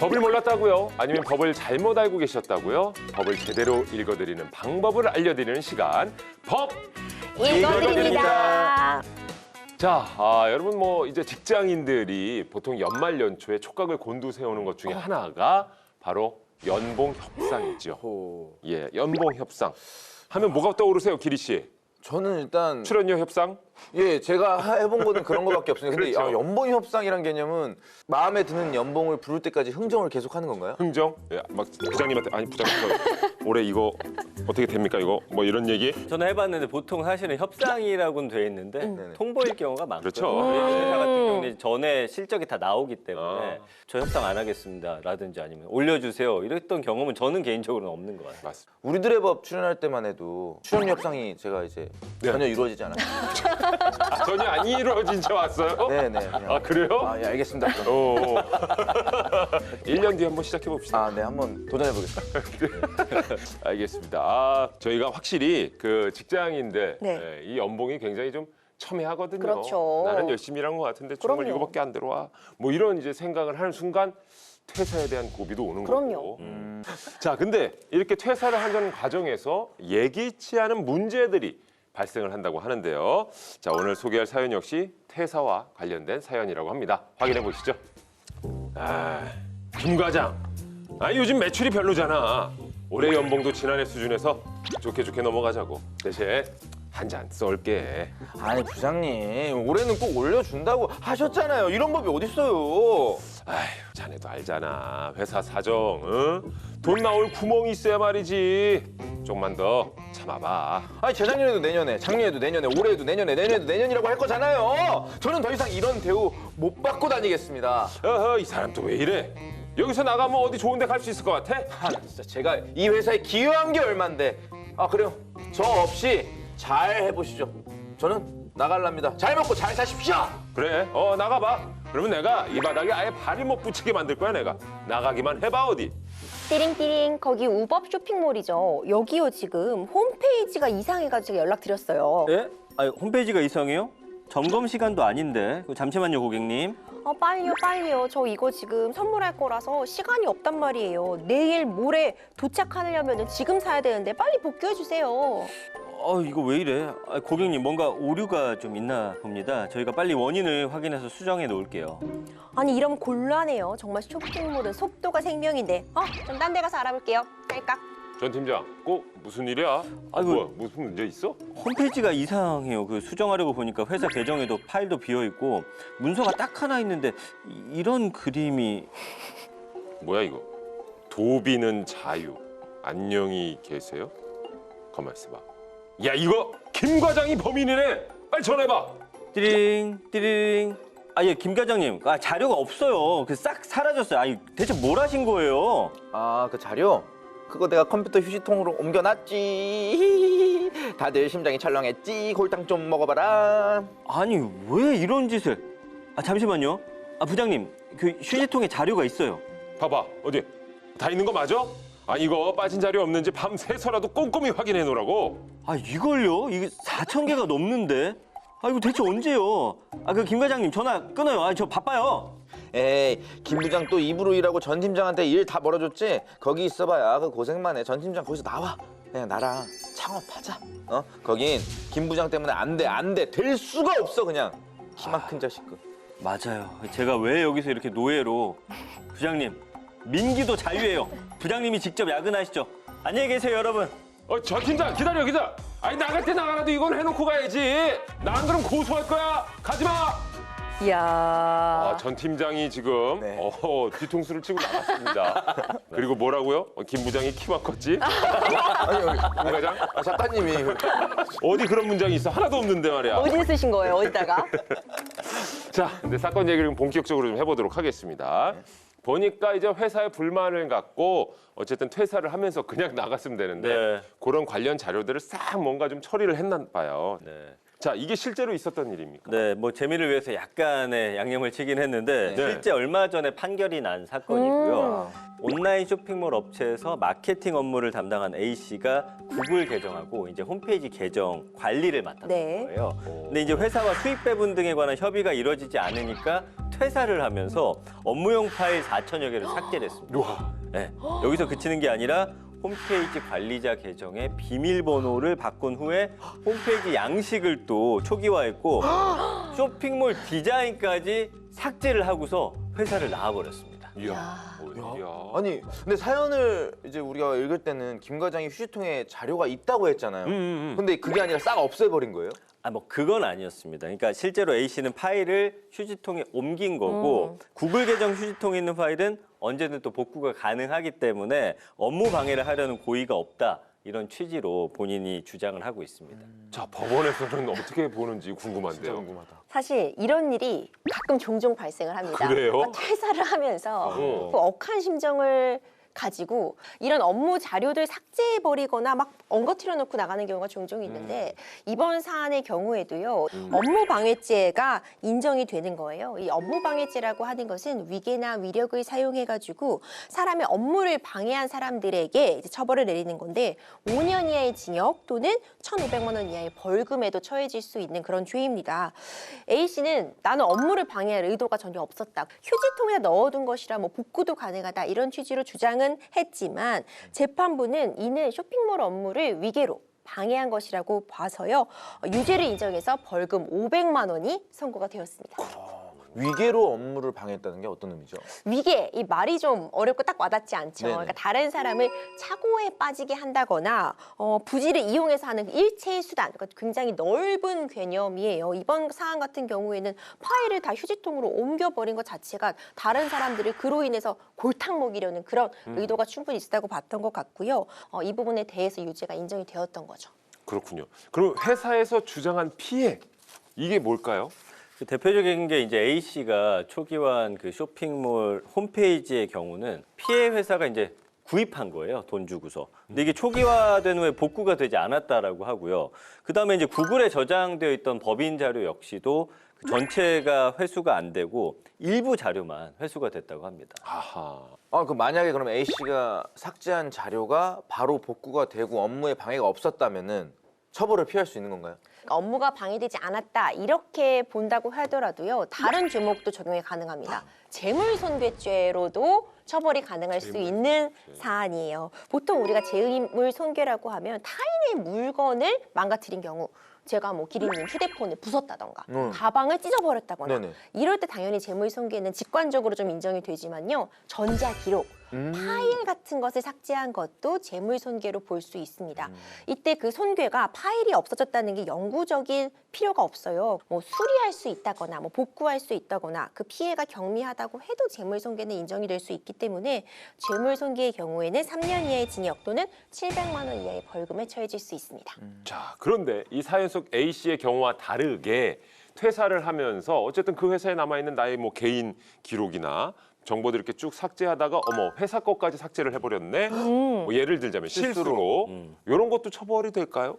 법을 몰랐다고요? 아니면 법을 잘못 알고 계셨다고요? 법을 제대로 읽어드리는 방법을 알려드리는 시간 법. 읽어드립니다. 자, 아, 여러분 뭐 이제 직장인들이 보통 연말 연초에 촉각을 곤두세우는 것 중에 하나가 바로 연봉 협상이죠. 예, 연봉 협상. 하면 뭐가 떠오르세요, 기리 씨? 저는 일단 출연료 협상? 예 제가 하- 해본 거는 그런 거밖에 없어요. 근데 그렇죠. 아, 연봉 협상이란 개념은 마음에 드는 연봉을 부를 때까지 흥정을 계속 하는 건가요? 흥정? 예, 막 부장님한테 아니 부장님 저 올해 이거 어떻게 됩니까 이거 뭐 이런 얘기? 저는 해봤는데 보통 사실은 협상이라고는 돼 있는데 네네. 통보일 경우가 많고요. 그렇죠. 음. 회사 같은 경우는 전에 실적이 다 나오기 때문에 아. 저 협상 안 하겠습니다라든지 아니면 올려주세요 이랬던 경험은 저는 개인적으로는 없는 것 같아요. 맞습니다. 우리들의 법 출연할 때만 해도 출연 협상이 제가 이제 네. 전혀 이루어지지 않았어요. 아, 전혀 안 이루어진 채 왔어요? 네네. 그냥. 아 그래요? 아, 예, 알겠습니다. 그럼. 오. 1년 뒤에 한번 시작해 봅시다. 아, 네, 한번 도전해 보겠습니다. 알겠습니다. 아, 저희가 확실히 그 직장인들 네. 예, 이 연봉이 굉장히 좀 첨예하거든요. 그렇죠. 나는 열심히 일한 것 같은데 정말 그럼요. 이거밖에 안 들어와. 뭐 이런 이제 생각을 하는 순간 퇴사에 대한 고비도 오는 그럼요. 거고. 음. 자, 근데 이렇게 퇴사를 하는 과정에서 예기치 않은 문제들이 발생을 한다고 하는데요. 자, 오늘 소개할 사연 역시 퇴사와 관련된 사연이라고 합니다. 확인해 보시죠. 아, 김 과장. 아, 요즘 매출이 별로잖아. 올해 연봉도 지난해 수준에서 좋게 좋게 넘어가자고. 대신 한 잔 쏠게. 아니, 부장님, 올해는 꼭 올려준다고 하셨잖아요. 이런 법이 어딨어요. 아휴, 자네도 알잖아. 회사 사정, 응? 돈 나올 구멍이 있어야 말이지. 좀만 더 참아봐. 아니, 재작년에도 내년에, 작년에도 내년에, 올해에도 내년에, 내년에도 내년이라고 할 거잖아요. 저는 더 이상 이런 대우 못 받고 다니겠습니다. 어허, 이 사람 또 왜 이래? 여기서 나가면 어디 좋은 데 갈 수 있을 것 같아? 아, 나 진짜 제가 이 회사에 기여한 게 얼만데. 아, 그래요. 저 없이 잘 해보시죠. 저는 나갈랍니다. 잘 먹고 잘 사십시오. 그래, 어, 나가봐. 그러면 내가 이 바닥에 아예 발을 못 붙이게 만들 거야, 내가. 나가기만 해봐, 어디. 띠링띠링 거기 우법 쇼핑몰이죠. 여기요 지금 홈페이지가 이상해가지고 제가 연락드렸어요. 예? 아니, 홈페이지가 이상해요? 점검 시간도 아닌데 그거 잠시만요 고객님. 아 빨리요 빨리요. 저 이거 지금 선물할 거라서 시간이 없단 말이에요. 내일 모레 도착하려면 지금 사야 되는데 빨리 복귀해 주세요. 어 이거 왜 이래? 아, 고객님 뭔가 오류가 좀 있나 봅니다. 저희가 빨리 원인을 확인해서 수정해 놓을게요. 아니 이러면 곤란해요. 정말 쇼핑몰은 속도가 생명인데. 어? 좀 딴 데 가서 알아볼게요. 깔깍. 전 팀장, 꼭 무슨 일이야? 아이고. 뭐야, 무슨 문제 있어? 홈페이지가 이상해요. 그 수정하려고 보니까 회사 계정에도 파일도 비어 있고 문서가 딱 하나 있는데 이- 이런 그림이 뭐야, 이거? 도비는 자유. 안녕히 계세요? 가만 있어봐. 야, 이거 김 과장이 범인이네. 빨리 전해봐. 띠링 띠링. 아 예 김 과장님, 아 자료가 없어요. 그 싹 사라졌어요. 아니 대체 뭘 하신 거예요? 아, 그 자료? 그거 내가 컴퓨터 휴지통으로 옮겨놨지. 다들 심장이 철렁했지. 골탕 좀 먹어봐라. 아니 왜 이런 짓을? 아 잠시만요. 아 부장님, 그 휴지통에 자료가 있어요. 봐봐, 어디? 다 있는 거 맞아? 아, 이거 빠진 자료 없는지 밤 새서라도 꼼꼼히 확인해 놓으라고. 아 이걸요? 이게 4천 개가 넘는데? 아 이거 대체 언제요? 아 그 김 과장님 전화 끊어요. 아 저 바빠요. 에이, 김 부장 또 입으로 일하고 전 팀장한테 일 다 벌어줬지? 거기 있어봐야 그 고생만 해. 전 팀장 거기서 나와. 그냥 나랑 창업하자. 어? 거긴 김 부장 때문에 안 돼, 안 돼. 될 수가 없어, 그냥. 키만 큰 자식. 그. 맞아요. 제가 왜 여기서 이렇게 노예로 부장님 민기도 자유예요. 부장님이 직접 야근하시죠. 안녕히 계세요 여러분. 어, 저 팀장 기다려, 기다려. 아니 나갈 때 나가라도 이건 해놓고 가야지. 나 안 그럼 고소할 거야. 가지 마. 이야. 아, 전 팀장이 지금 네. 어, 뒤통수를 치고 나갔습니다. 그리고 뭐라고요? 어, 김 부장이 키만 컸지? 아니, 여기. 김 과장? 아, 작가님이. 어디 그런 문장이 있어? 하나도 없는데 말이야. 어디 쓰신 거예요? 어디다가? 자, 근데 사건 얘기를 좀 본격적으로 좀 해보도록 하겠습니다. 보니까 이제 회사에 불만을 갖고 어쨌든 퇴사를 하면서 그냥 나갔으면 되는데 네. 그런 관련 자료들을 싹 뭔가 좀 처리를 했나 봐요. 네. 자, 이게 실제로 있었던 일입니까? 네, 뭐 재미를 위해서 약간의 양념을 치긴 했는데 네. 실제 얼마 전에 판결이 난 사건이고요. 온라인 쇼핑몰 업체에서 마케팅 업무를 담당한 A 씨가 구글 계정하고 이제 홈페이지 계정 관리를 맡았던 네. 거예요. 근데 이제 회사와 수익 배분 등에 관한 협의가 이루어지지 않으니까 퇴사를 하면서 업무용 파일 4천여 개를 삭제를 했습니다. 네, 여기서 그치는 게 아니라 홈페이지 관리자 계정의 비밀번호를 바꾼 후에 홈페이지 양식을 또 초기화했고 쇼핑몰 디자인까지 삭제를 하고서 회사를 나와버렸습니다. 이야. 어, 이야. 아니 근데 사연을 이제 우리가 읽을 때는 김 과장이 휴지통에 자료가 있다고 했잖아요. 음, 음, 음. 근데 그게 아니라 싹 없애버린 거예요? 아, 뭐 그건 아니었습니다. 그러니까 실제로 A 씨는 파일을 휴지통에 옮긴 거고 구글 계정 휴지통에 있는 파일은 언제든 또 복구가 가능하기 때문에 업무 방해를 하려는 고의가 없다. 이런 취지로 본인이 주장을 하고 있습니다. 자, 법원에서는 어떻게 보는지 궁금한데요. 궁금하다. 사실 이런 일이 가끔 종종 발생을 합니다. 그래요? 그러니까 퇴사를 하면서 어. 그 억한 심정을 가지고 이런 업무 자료들 삭제해 버리거나 막 엉거트려 놓고 나가는 경우가 종종 있는데 이번 사안의 경우에도요 업무 방해죄가 인정이 되는 거예요. 이 업무 방해죄라고 하는 것은 위계나 위력을 사용해 가지고 사람의 업무를 방해한 사람들에게 이제 처벌을 내리는 건데 5년 이하의 징역 또는 1,500만 원 이하의 벌금에도 처해질 수 있는 그런 죄입니다. A 씨는 나는 업무를 방해할 의도가 전혀 없었다. 휴지통에 넣어둔 것이라 뭐 복구도 가능하다 이런 취지로 주장 은 했지만 재판부는 이는 쇼핑몰 업무를 위계로 방해한 것이라고 봐서요 어, 유죄를 인정해서 벌금 500만 원이 선고가 되었습니다. 위계로 업무를 방해했다는 게 어떤 의미죠? 위계 이 말이 좀 어렵고 딱 와닿지 않죠. 네네. 그러니까 다른 사람을 착오에 빠지게 한다거나 어, 부지를 이용해서 하는 그 일체의 수단, 그러니까 굉장히 넓은 개념이에요. 이번 사안 같은 경우에는 파일을 다 휴지통으로 옮겨버린 것 자체가 다른 사람들을 그로 인해서 골탕 먹이려는 그런 의도가 충분히 있었다고 봤던 것 같고요. 어, 이 부분에 대해서 유죄가 인정이 되었던 거죠. 그렇군요. 그럼 회사에서 주장한 피해 이게 뭘까요? 그 대표적인 게 이제 A 씨가 초기화한 그 쇼핑몰 홈페이지의 경우는 피해 회사가 이제 구입한 거예요 돈 주고서 근데 이게 초기화된 후에 복구가 되지 않았다라고 하고요 그 다음에 이제 구글에 저장되어 있던 법인 자료 역시도 그 전체가 회수가 안 되고 일부 자료만 회수가 됐다고 합니다 아하. 아, 그 만약에 그럼 A 씨가 삭제한 자료가 바로 복구가 되고 업무에 방해가 없었다면은 처벌을 피할 수 있는 건가요? 업무가 방해되지 않았다 이렇게 본다고 하더라도요 다른 죄목도 적용이 가능합니다. 재물손괴죄로도 처벌이 가능할 수 있는 사안이에요. 보통 우리가 재물손괴라고 하면 타인의 물건을 망가뜨린 경우. 제가 뭐 기린님 휴대폰을 부쉈다던가 음. 가방을 찢어버렸다거나 네네. 이럴 때 당연히 재물손괴는 직관적으로 좀 인정이 되지만요 전자 기록 음. 파일 같은 것을 삭제한 것도 재물 손괴로 볼 수 있습니다. 음. 이때 그 손괴가 파일이 없어졌다는 게 영구적인 필요가 없어요. 뭐 수리할 수 있다거나 뭐 복구할 수 있다거나 그 피해가 경미하다고 해도 재물 손괴는 인정이 될 수 있기 때문에 재물 손괴의 경우에는 3년 이하의 징역 또는 700만 원 이하의 벌금에 처해질 수 있습니다. 자, 그런데 이 사연 속 A 씨의 경우와 다르게 퇴사를 하면서 어쨌든 그 회사에 남아 있는 나의 뭐 개인 기록이나 정보들 이렇게 쭉 삭제하다가 어머 회사 것까지 삭제를 해버렸네. 뭐 예를 들자면 실수로 음. 이런 것도 처벌이 될까요?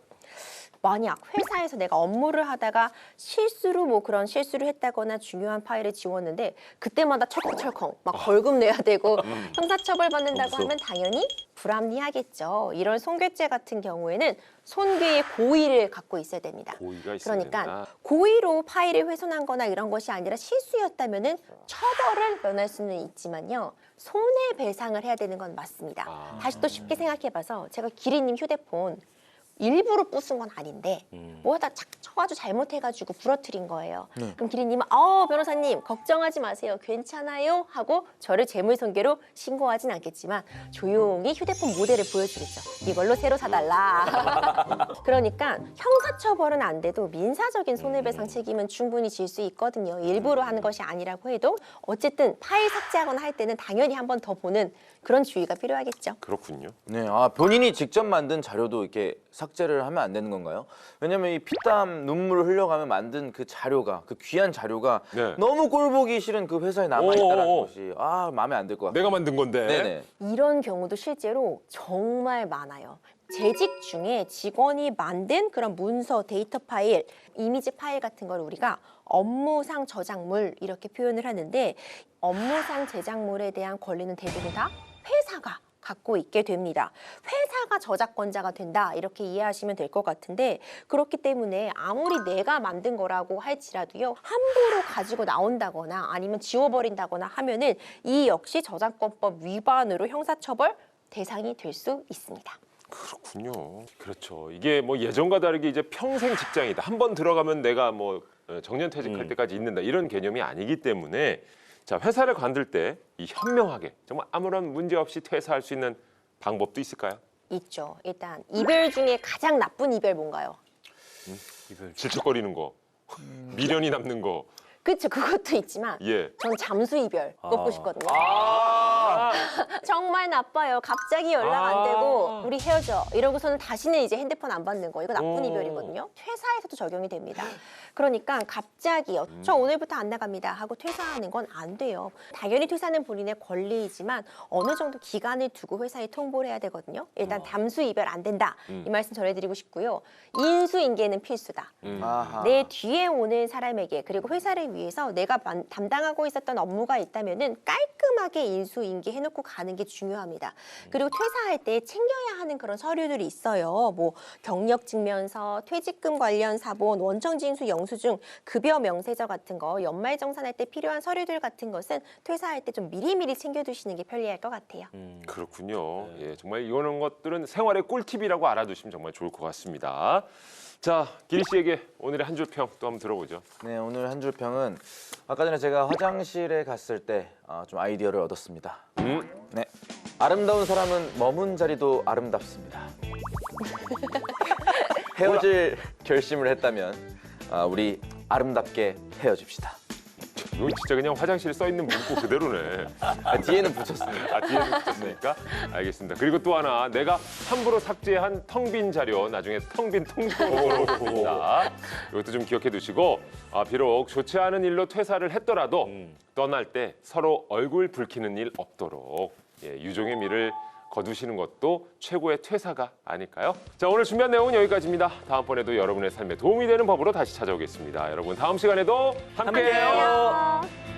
만약 회사에서 내가 업무를 하다가 실수로 뭐 그런 실수를 했다거나 중요한 파일을 지웠는데 그때마다 철컹철컹 막 벌금 내야 되고 형사처벌 받는다고. 하면 당연히 불합리하겠죠. 이런 손괴죄 같은 경우에는 손괴의 고의를 갖고 있어야 됩니다. 고의가 있어야 그러니까 된다. 고의로 파일을 훼손한 거나 이런 것이 아니라 실수였다면은 처벌을 면할 수는 있지만요 손해배상을 해야 되는 건 맞습니다. 아. 다시 또 쉽게 생각해봐서 제가 기리님 휴대폰 일부러 부순 건 아닌데 음. 뭐 하다 착 쳐가지고 잘못해가지고 부러뜨린 거예요. 그럼 기리님은 어 변호사님 걱정하지 마세요 괜찮아요 하고 저를 재물손괴로 신고하진 않겠지만 조용히 휴대폰 모델을 보여주겠죠. 이걸로 새로 사달라. 그러니까 형사처벌은 안 돼도 민사적인 손해배상 책임은 충분히 질 수 있거든요. 일부러 하는 것이 아니라고 해도 어쨌든 파일 삭제하거나 할 때는 당연히 한 번 더 보는 그런 주의가 필요하겠죠. 그렇군요. 네, 아 본인이 직접 만든 자료도 이렇게 삭제 삭제를 하면 안 되는 건가요? 왜냐면 이 피땀 눈물을 흘려가며 만든 그 자료가 그 귀한 자료가 네. 너무 꼴 보기 싫은 그 회사에 남아 있다는 오오오. 것이 아 마음에 안 들 것 같아요. 내가 만든 건데. 네네. 이런 경우도 실제로 정말 많아요. 재직 중에 직원이 만든 그런 문서, 데이터 파일, 이미지 파일 같은 걸 우리가 업무상 저작물 이렇게 표현을 하는데 업무상 제작물에 대한 권리는 대부분 다 회사가 갖고 있게 됩니다. 회사가 저작권자가 된다 이렇게 이해하시면 될 것 같은데 그렇기 때문에 아무리 내가 만든 거라고 할지라도요 함부로 가지고 나온다거나 아니면 지워버린다거나 하면은 이 역시 저작권법 위반으로 형사처벌 대상이 될 수 있습니다. 그렇군요. 그렇죠. 이게 뭐 예전과 다르게 이제 평생 직장이다. 한 번 들어가면 내가 뭐 어, 정년 퇴직할 음. 때까지 있는다. 이런 개념이 아니기 때문에 자 회사를 관둘 때 이 현명하게 정말 아무런 문제 없이 퇴사할 수 있는 방법도 있을까요? 있죠. 일단 이별 중에 가장 나쁜 이별 뭔가요? 질척거리는 거, 미련이 남는 거. 그렇죠. 그것도 있지만 예. 전 잠수 이별 꼽고 아. 싶거든요. 아, 정말 나빠요. 갑자기 연락 아. 안 되고 우리 헤어져 이러고서는 다시는 이제 핸드폰 안 받는 거 이거 나쁜 오. 이별이거든요. 퇴사에서도 적용이 됩니다. 그러니까 갑자기요. 음. 저 오늘부터 안 나갑니다 하고 퇴사하는 건 안 돼요. 당연히 퇴사는 본인의 권리이지만 어느 정도 기간을 두고 회사에 통보를 해야 되거든요. 일단 담수 이별 안 된다 어. 음. 이 말씀 전해드리고 싶고요. 인수인계는 필수다. 음. 내 뒤에 오는 사람에게 그리고 회사를 위해서 내가 만- 담당하고 있었던 업무가 있다면은 깔끔하게 인수인계 해놓고 가는 게 중요합니다. 그리고 퇴사할 때 챙겨야 하는 그런 서류들이 있어요. 뭐 경력 증명서, 퇴직금 관련 사본, 원청 징수 영수증, 급여 명세서 같은 거 연말 정산할 때 필요한 서류들 같은 것은 퇴사할 때 좀 미리미리 챙겨두시는 게 편리할 것 같아요. 음. 그렇군요. 예, 정말 이런 것들은 생활의 꿀팁이라고 알아두시면 정말 좋을 것 같습니다. 자, 기리 씨에게 오늘의 한 줄 평 또 한번 들어보죠. 네 오늘 한 줄 평은 아까 전에 제가 화장실에 갔을 때 좀 아이디어를 얻었습니다. 음, 네 아름다운 사람은 머문 자리도 아름답습니다. 헤어질 결심을 했다면 아, 우리 아름답게 헤어집시다. 이거 진짜 그냥 화장실에 써 있는 문구 그대로네. 아, 뒤에는 붙였습니다. 아, 뒤에서 붙였습니까? 알겠습니다. 그리고 또 하나, 내가 함부로 삭제한 텅 빈 자료, 나중에 텅 빈 통장으로 보냅니다. 이것도 좀 기억해 두시고, 아, 비록 좋지 않은 일로 퇴사를 했더라도 음. 떠날 때 서로 얼굴 붉히는 일 없도록 예, 유종의 미를 거두시는 것도 최고의 퇴사가 아닐까요? 자, 오늘 준비한 내용은 여기까지입니다. 다음번에도 여러분의 삶에 도움이 되는 법으로 다시 찾아오겠습니다. 여러분, 다음 시간에도 함께해요. 안녕.